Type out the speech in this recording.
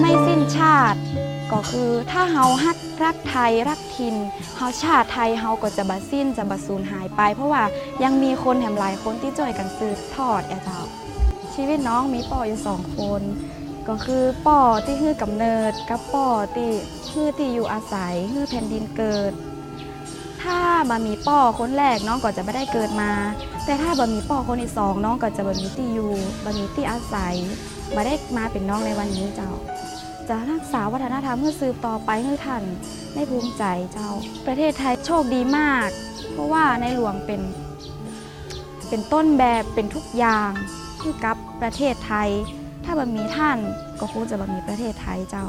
ไม่สิ้นชาติ ก็คือถ้าเฮาฮักรักไทยรักถิ่นเฮาชาติไทยเฮาก็จะบัสิ้นจะบัสูญหายไป เพราะว่ายังมีคนแถมหลายคนที่ช่วยกันสืบทอดแอะเจ้าชีวิตน้องมีป่ออยู่สองคน ก็คือป่อที่ฮื้อกำเนิดกับป่อที่ฮื้อที่อยู่อาศัยฮื้อแผ่นดินเกิด ถ้าบะมีป่อคนแรกน้องก็จะไม่ได้เกิดมา แต่ถ้าบะมีป่อคนที่สองน้องก็จะบะมีที่อยู่บะมีที่อาศัย มาได้มาเป็นน้องในวันนี้เจ้า จะรักษาวัฒนธรรมเพื่อสืบต่อไปให้ทันได้ภูมิใจเจ้า ประเทศไทยโชคดีมาก เพราะว่าในหลวงเป็น เป็นต้นแบบเป็นทุกอย่างที่กับประเทศไทย ถ้าบ่มีท่านก็คงจะบะมีประเทศไทยเจ้า